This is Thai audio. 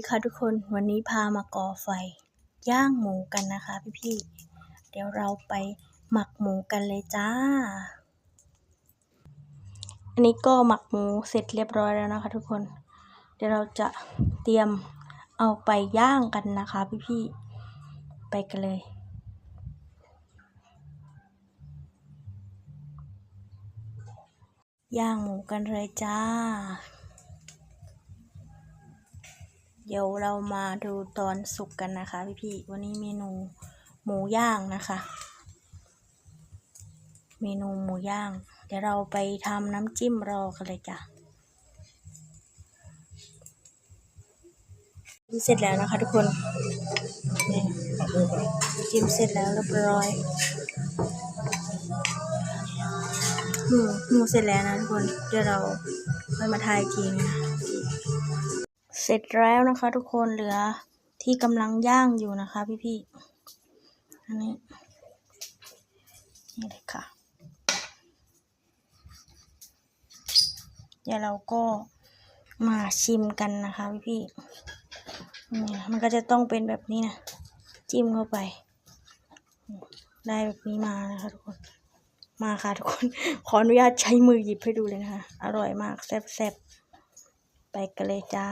ดีค่ะทุกคนวันนี้พามาก่อไฟ ย่างหมูกันนะคะพี่ๆเดี๋ยวเราไปหมักหมูกันเลยจ้า อันนี้ก็หมักหมูเสร็จเรียบร้อยแล้วนะคะ ทุกคน เดี๋ยวเราจะเตรียมเอาไปย่างกันนะคะพี่ๆไปกันเลยย่างหมูกันเลยจ้า เดี๋ยวเรามาดูตอนสุกกันนะคะพี่ๆวันนี้เมนูหมูย่างนะคะ เมนูหมูย่าง เดี๋ยวเราไปทำน้ำจิ้มรอกันเลยจ้ะจิ้มเสร็จแล้วนะคะทุกคนจิ้มเสร็จแล้วเรียบร้อยหมูหมูเสร็จแล้วนะทุกคน เดี๋ยวเราค่อยมาทายทีนึง เสร็จแล้วนะคะ ทุกคนเหลือที่กำลังย่างอยู่นะคะ พี่ๆอันนี้นี่เลยค่ะ เดี๋ยวเราก็มาชิมกันนะคะ พี่ๆนี่มันก็จะต้องเป็นแบบนี้นะจิ้มเข้าไป ได้แบบนี้มานะคะทุกคนมาค่ะทุกคน ขออนุญาตใช้มือหยิบให้ดูเลยนะคะ อร่อยมากแซ่บๆ ไปกันเลยจ้า